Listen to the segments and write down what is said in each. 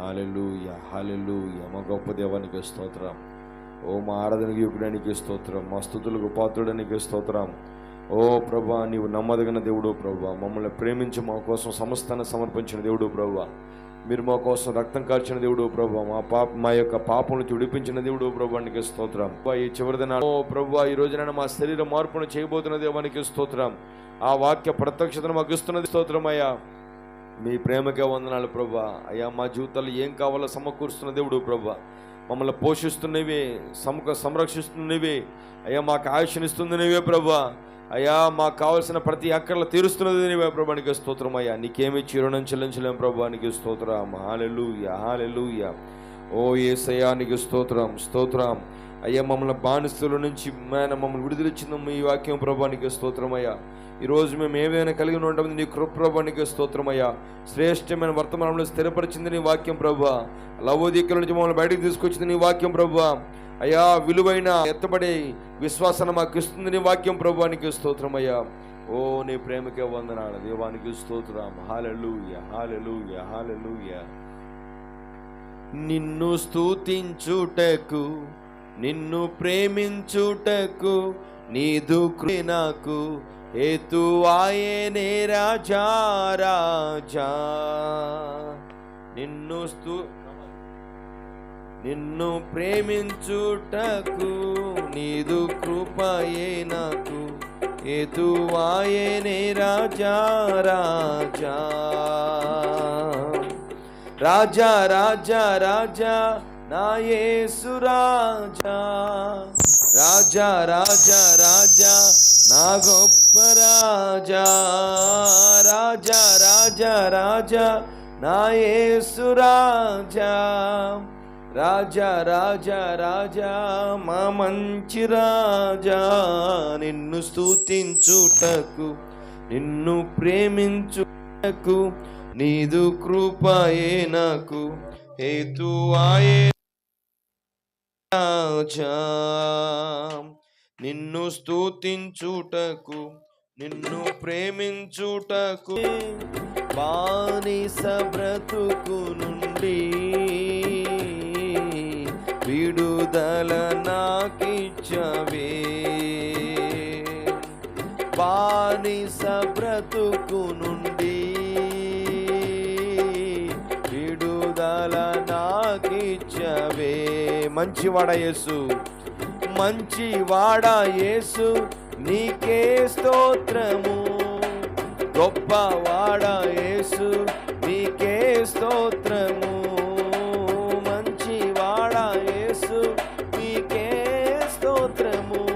Hallelujah hallelujah మా గొప్ప దేవానికి స్తోత్రం. ఓ మా ఆరాధనకి యుగుడానికి స్తోత్రం. మా స్థుతులకు పాత్రుడానికి స్తోత్రం. ఓ ప్రభా నీవు నమ్మదగిన దేవుడు ప్రభా. మమ్మల్ని ప్రేమించి మా కోసం సమస్తాన్ని సమర్పించిన దేవుడు ప్రభా. మీరు మా కోసం రక్తం కాల్చిన దేవుడు ప్రభా. మా పాప మా యొక్క పాపను తుడిపించిన దేవుడు ప్రభానికి స్తోత్రం. ఈ చివరిదిన ఓ ప్రభా ఈ రోజున మా శరీర మార్పును చేయబోతున్న దేవానికి స్తోత్రం. ఆ వాక్య ప్రత్యక్షతను మాకు ఇస్తున్నది స్తోత్రం మీ ప్రేమకే వందనాలు ప్రభా. అయ్యా మా జీవితాలు ఏం కావాలో సమకూరుస్తున్న దేవుడు ప్రభా. మమ్మల్ని పోషిస్తున్నవే సమక సంరక్షిస్తున్నవే. అయ్యా మాకు ఆయుష్నిస్తున్నవే ప్రభా. అయ్యా మాకు కావాల్సిన ప్రతి అక్కర్లు తీరుస్తున్నది నీవే ప్రభా నీకు స్తోత్రం అయ్యా. నీకేమి చిరుణం చెల్లించలేం ప్రభా నీకు స్తోత్రం. Hallelujah hallelujah. ఓ ఏసయ్యా నీకు స్తోత్రం స్తోత్రం. అయ్యా మమ్మల్ని బానిస్తుల నుంచి మేన మమ్మల్ని విడుదలిచ్చిన మీ వాక్యం ప్రభానికి స్తోత్రమయ్యా. ఈరోజు మేము ఏమైనా కలిగి ఉంటాం నీ కృప్రభానికి స్తోత్రమయ్యా. శ్రేష్టమైన వర్తమానంలో స్థిరపరిచింది నీ వాక్యం ప్రభా. లవోదీకల నుంచి మమ్మల్ని బయటకు తీసుకొచ్చింది నీ వాక్యం ప్రభా. అయ్యా విలువైన ఎత్తబడే విశ్వాసాన్ని మాకు ఇస్తుంది నీ వాక్యం ప్రభానికి స్తోత్రమయ్యా. ఓ నీ ప్రేమకే వందనాలు. దేవానికి స్తోత్రం. హాలెలూయ హాలెలూయ హాలెలూయ నిన్ను స్తుతించుటకు నిన్ను ప్రేమించుటకు నీదు కృప నాకు. హేతువాయనే రాజా రాజా. నిన్ను స్తు నిన్ను ప్రేమించుటకు నీదు కృపయే నాకు. హేతువాయనే రాజా రాజా. రాజా రాజా రాజా. నా యేసు రాజా రాజా రాజా రాజా నా గొప్ప రాజా రాజా రాజా రాజా నా యేసు రాజా రాజా రాజా రాజా మా మంచి రాజా నిన్ను స్తుతించుటకు నిన్ను ప్రేమించుటకు నీదు కృపయే నాకు హేతువాయే రాజా నిన్ను స్తుతించుటకు నిన్ను ప్రేమించుటకు బానిస బ్రతుకు నుండి విడుదల నాకిచ్చవే. బానిస బ్రతుకు నుండి విడుదల నాకిచ్చవే మంచివాడ యేసు. మంచివాడ యేసు. నీకే స్తోత్రము. గొప్పవాడ యేసు. నీకే స్తోత్రము. మంచివాడ యేసు. నీకే స్తోత్రము.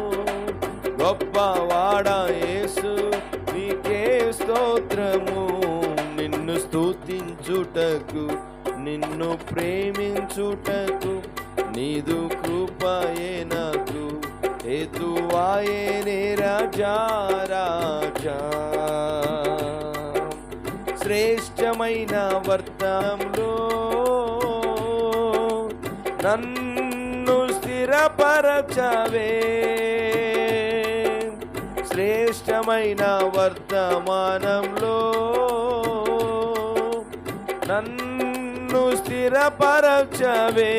గొప్పవాడ యేసు. నీకే స్తోత్రము. నిన్ను స్తుతించుటకు నిన్ను ప్రేమించుటకు నీదు కృపయే నాకు. హేతువాయే రాజా రాజా. శ్రేష్టమైన వర్తంలో నన్ను స్థిరపరచవే. శ్రేష్టమైన వర్తమానంలో స్థిరపరచవే.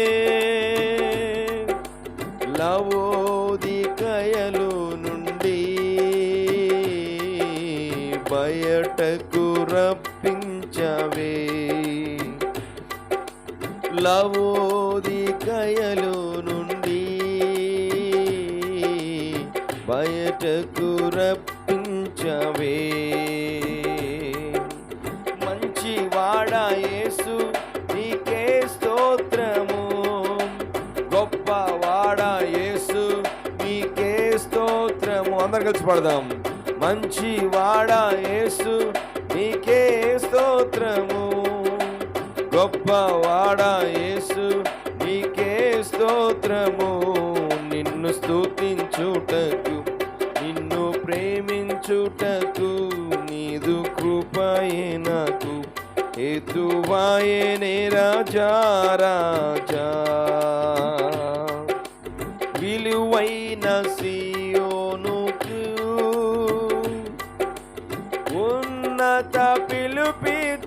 లవోదికయలు నుండి బయటకు రప్పించవే. లవోదికయలు నుండి బయటకు రప్పించవే. అందరు కలిసి పడదాం మంచివాడ యేసు నీకే స్తోత్రము. గొప్పవాడ యేసు నీకే స్తోత్రము. నిన్ను స్తుతించుటకు నిన్ను ప్రేమించుటకు నీదు కృపయే నాకు. హేతువాయనే రాజా రాజా. విలువైన సీ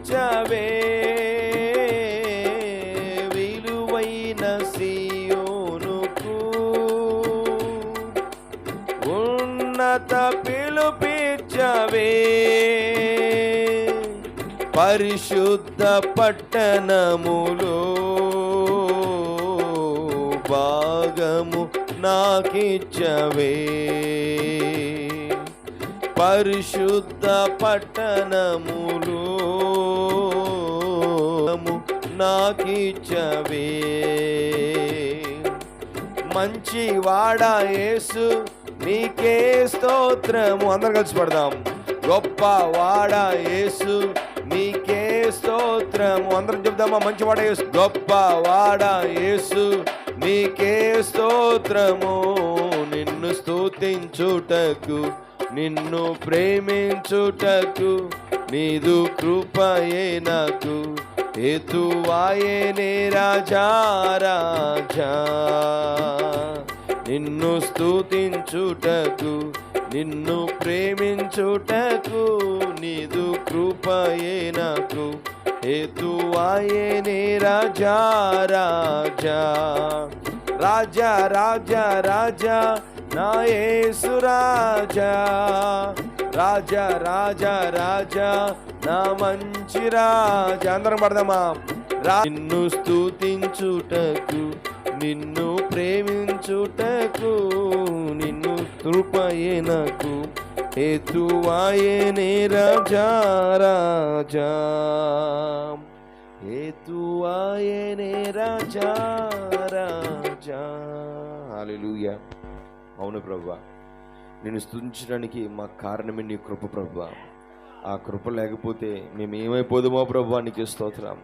చవే విలువైన సియోనుకు ఉన్నత పిలుపించవే పరిశుద్ధ పట్టణములో భాగము నాకిచ్చవే. పరిశుద్ధ పట్టణములో నాకిచ్చవే. మంచి వాడా యేసు నీకే స్తోత్రము. అందరం కలిసి పడదాం. గొప్ప వాడా యేసు నీకే స్తోత్రము. అందరం చెప్దామా మంచి వాడా యేసు. గొప్ప వాడా యేసు నీకే స్తోత్రము. నిన్ను స్తుతించుటకు నిన్ను ప్రేమించుటకు నీదు కృపయే నాకు. హేతువాయనే రాజా రాజా. నిన్ను స్తుతించుటకు నిన్ను ప్రేమించుటకు నీదు కృపయే నాకు. హేతువాయనే రాజా రాజా. రాజా రాజా రాజా. నా యేసు రాజా రాజా రాజా రాజా నా మంచి రాజా. అందరం పడదామా? రా నిన్ను స్తుతించుటకు నిన్ను ప్రేమించుటకు నిన్ను కృపయేనకు హేతువాయనే రాజా రాజా. హేతువాయనే రాజా రాజా. హల్లెలూయా. అవును ప్రభా. నేను స్థుతించడానికి మా కారణమే నీ కృప ప్రభు. ఆ కృప లేకపోతే మేము ఏమైపోదుమో ప్రభు నీకు స్తోత్రం.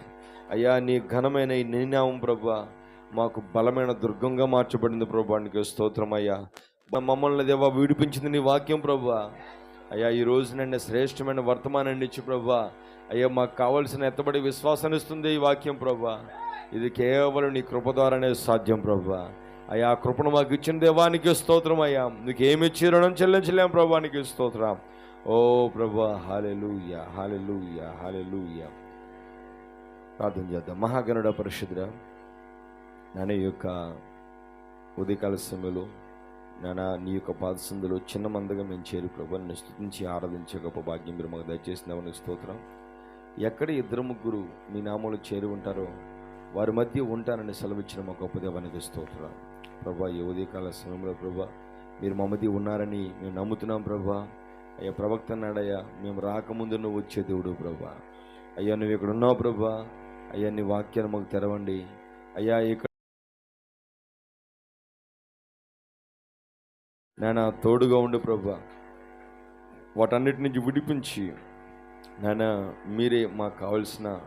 అయ్యా నీ ఘనమైన ఈ నినామం ప్రభా మాకు బలమైన దుర్గంగా మార్చబడింది ప్రభు నీకు స్తోత్రం అయ్యా. మమ్మల్ని దేవా విడిపించింది నీ వాక్యం ప్రభు. అయ్యా ఈ రోజు నన్ను శ్రేష్టమైన వర్తమానాన్ని ఇచ్చి ప్రభు. అయ్యా మాకు కావలసిన ఎత్తబడి విశ్వాసాన్ని ఇస్తుంది ఈ వాక్యం ప్రభు. ఇది కేవలం నీ కృప ద్వారానే సాధ్యం ప్రభు. అయ్యా కృపను మాకు ఇచ్చిన దేవానికి స్తోత్రం అయ్యా. నీకు ఏమి ఇచ్చి రుణం చెల్లించలేం ప్రభానికి స్తోత్రం. ఓ ప్రభా హాలెలూయ హాలెలూయ హాలెలూయ ప్రార్థన చేద్దాం. మహాగణుడ పరిశుద్ర నాన్న యొక్క ఉదయకాల సమయంలో నాన్న నీ యొక్క పాదసందులో చిన్న మందగా మేము చేరి ప్రభు నిన్ను ఆరాధించే గొప్ప భాగ్యం మీరు మాకు దయచేసినామని స్తోత్రం. ఎక్కడ ఇద్దరు ముగ్గురు మీ నామంలో చేరి ఉంటారో వారి మధ్య ఉంటానని సెలవిచ్చిన మా గొప్ప దేవానికి స్తోత్రం. ప్రభా ఈ ఉదయకాల సమయంలో ప్రభా మీరు మమతి ఉన్నారని మేము నమ్ముతున్నాం ప్రభా. అయ్యా ప్రవక్త అన్నాడయ్యా మేము రాకముందు నువ్వు వచ్చే దేవుడు ప్రభా. అయ్యా నువ్వు ఇక్కడ ఉన్నావు ప్రభా. అయ్యా నీ వాక్యాన్ని మాకు తెరవండి. అయ్యా ఇక్కడ నాన్న తోడుగా ఉండు ప్రభా. వాటన్నిటి నుంచి విడిపించి నాన్న మీరే మాకు కావలసిన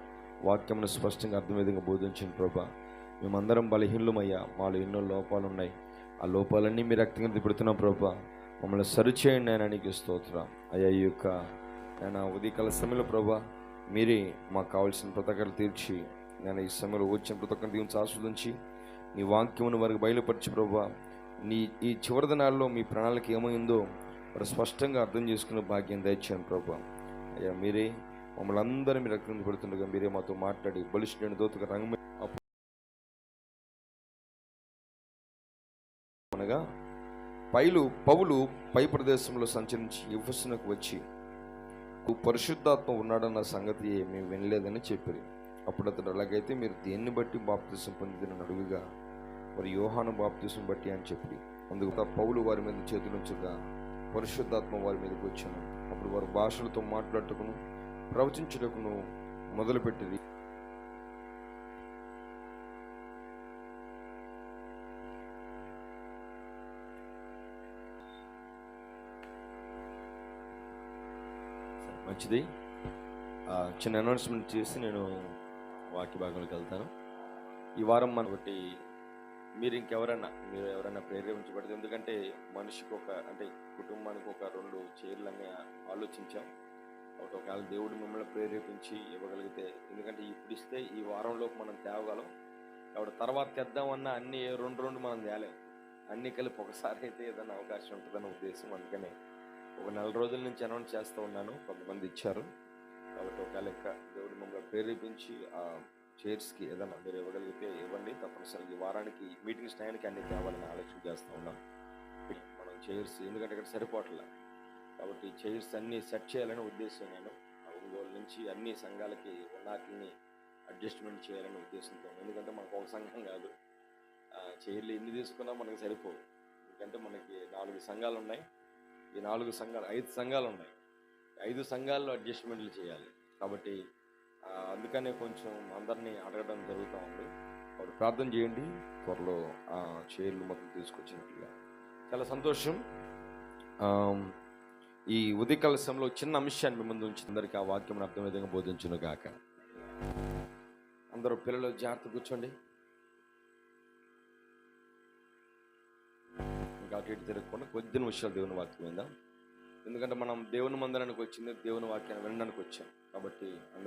వాక్యమును స్పష్టంగా అర్థం విధంగా బోధించిన ప్రభా. మేమందరం బలహీనమయ్యా మాలో ఎన్నో లోపాలు ఉన్నాయి ఆ లోపాలన్నీ మీరు కింద పెడుతున్నాం ప్రభా. మమ్మల్ని సరిచేయండి ఆయన నీకు స్తోత్రం. అయ్యా ఈ యొక్క నేను ఉదయకాల సమయంలో ప్రభా మీరే మాకు కావాల్సిన ప్రతకాలు తీర్చి నేను ఈ సమయంలో వచ్చిన ప్రతకం దీవించి ఆస్వాదించి నీ వాక్యమును వారికి బయలుపరిచి ప్రభా నీ ఈ చివరి దినాల్లో మీ ప్రణాళిక ఏమైందో వారు స్పష్టంగా అర్థం చేసుకునే భాగ్యం దయచాను ప్రభా. అయ్యా మీరే మమ్మల్ని అందరం మీరు రక్తం పెడుతుండగా మీరే మాతో మాట్లాడి బలిష్ఠుని దోతగా రంగు అనగా పైలు పౌలు పై ప్రదేశంలో సంచరించి యువసునకు వచ్చి పరిశుద్ధాత్మ ఉన్నాడన్న సంగతి మేము వినలేదని చెప్పారు. అప్పుడు అతడు అలాగైతే మీరు దేన్ని బట్టి బాప్తిసం పొందిన అడుగుగా వారి యోహాను బాప్తిసం బట్టి అని చెప్పి అందుకు ఆ పౌలు వారి మీద చేతులుంచగా పరిశుద్ధాత్మ వారి మీదకి వచ్చాను. అప్పుడు వారు భాషలతో మాట్లాడుటకును ప్రవచించుటకును మొదలుపెట్టింది మంచిది. చిన్న అనౌన్స్మెంట్ చేసి నేను వాక్య భాగంలోకి వెళ్తాను. ఈ వారం మన ఒకటి మీరు ఇంకెవరన్నా మీరు ఎవరైనా ప్రేరేపించబడదు ఎందుకంటే మనిషికి ఒక అంటే కుటుంబానికి ఒక రెండు చైర్లని ఆలోచించాం. ఒకటి ఒకవేళ దేవుడు మిమ్మల్ని ప్రేరేపించి ఇవ్వగలిగితే ఎందుకంటే ఇప్పుడు ఇస్తే ఈ వారంలోపు మనం తేవగలం. కాబట్టి తర్వాత తెద్దామన్నా అన్ని రెండు రెండు మనం తేలేం. అన్ని కలిపి ఒకసారి అయితే ఏదైనా అవకాశం ఉంటుందన్న ఉద్దేశం అందుకనే ఒక నెల రోజుల నుంచి అనౌన్స్ చేస్తూ ఉన్నాను. కొంతమంది ఇచ్చారు. కాబట్టి ఒక లెక్క దేవుడు మమ్మల్ని ప్రేరేపించి ఆ చైర్స్కి ఏదైనా మీరు ఇవ్వగలిగితే ఇవ్వండి. తప్పనిసరిగా ఈ వారానికి మీటింగ్స్ టైంకి అన్ని తేవాలని ఆలోచన చేస్తూ ఉన్నాం మనం చైర్స్ ఎందుకంటే ఇక్కడ సరిపోవట్లే. కాబట్టి చైర్స్ అన్నీ సెట్ చేయాలని ఉద్దేశం నేను. ఒంగోలు నుంచి అన్ని సంఘాలకి వాటిని అడ్జస్ట్మెంట్ చేయాలనే ఉద్దేశంతో. ఎందుకంటే మనకు ఒక సంఘం కాదు. ఆ, చైర్లు ఎన్ని తీసుకున్నా మనకు సరిపోవు. ఎందుకంటే మనకి నాలుగు సంఘాలు ఉన్నాయి ఈ నాలుగు సంఘాలు ఐదు సంఘాలు ఉన్నాయి. ఐదు సంఘాల్లో అడ్జస్ట్మెంట్లు చేయాలి. కాబట్టి అందుకనే కొంచెం అందరినీ అడగడం జరుగుతూ ఉంది. వారు ప్రార్థన చేయండి. త్వరలో ఆ చైర్లు మొత్తం తీసుకొచ్చినట్లుగా చాలా సంతోషం. ఈ ఉదయ కలశంలో చిన్న అంశాన్ని ముందు ఉంచి అందరికీ ఆ వాక్యం అర్థం విధంగా బోధించును గాక అందరూ పిల్లలు జాగ్రత్త కూర్చోండి. అటు ఇటు తిరగకుండా కొద్ది నిమిషాలు దేవుని వాక్యం విందాం. ఎందుకంటే మనం దేవుని మందిరానికి వచ్చింది దేవుని వాక్యాన్ని వినడానికి వచ్చాం. కాబట్టి అందరూ